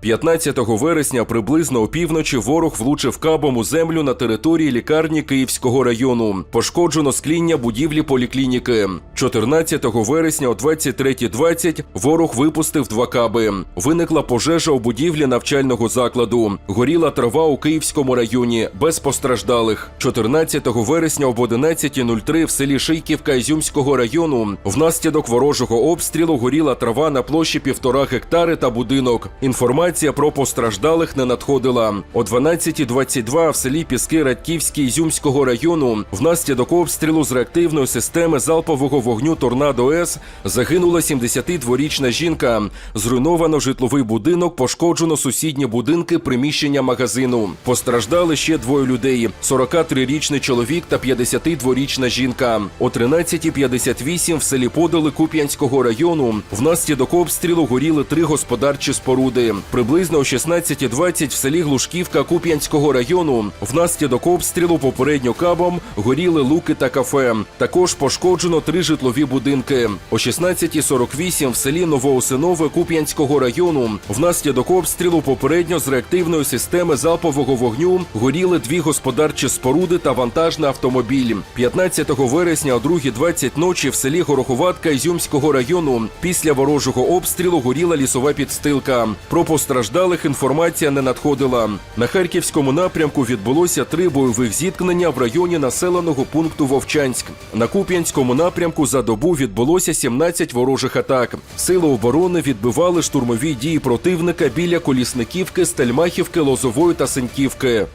15 вересня приблизно опівночі ворог влучив кабом у землю на території лікарні Київського району. Пошкоджено скління будівлі поліклініки. 14 вересня о 23.20 ворог випустив два каби. Виникла пожежа у будівлі навчального закладу. Горіла трава у Київському районі без постраждалих. 14 вересня об 11.03 в селі Шийківка Ізюмського району внаслідок ворожого обстрілу горіла трава на площі півтора гектари та будинок. Інформація про постраждалих не надходила. О 12.22 в селі Піски Радьківській Ізюмського району внаслідок обстрілу з реактивної системи залпового вогню Торнадо С загинула 72-річна жінка. Зруйновано житловий будинок, пошкоджено сусідні будинки, приміщення магазину. Постраждали ще двоє людей: 43-річний чоловік та 52-річна жінка. О 13.58 в селі Подоли Куп'янського району внаслідок обстрілу горіли три господарчі споруди. Приблизно о 16.20 в селі Глушківка Куп'янського району внаслідок обстрілу попередньо кабом горіли луки та кафе. Також пошкоджено три житлові будинки. О 16.48 в селі Новоосинове Куп'янського району внаслідок обстрілу попередньо з реактивної системи залпового вогню горіли дві господарчі споруди та вантажний автомобіль. 15 вересня о 2.20 ночі в селі Гороховатка Ізюмського району після ворожого обстрілу горіла лісова підстилка. Про постраждалих інформація не надходила. На харківському напрямку відбулося три бойових зіткнення в районі населеного пункту Вовчанськ. На Куп'янському напрямку за добу відбулося 17 ворожих атак. Сили оборони відбивали штурмові дії противника біля Колісниківки, Стельмахівки, Лозової та Сеньківки.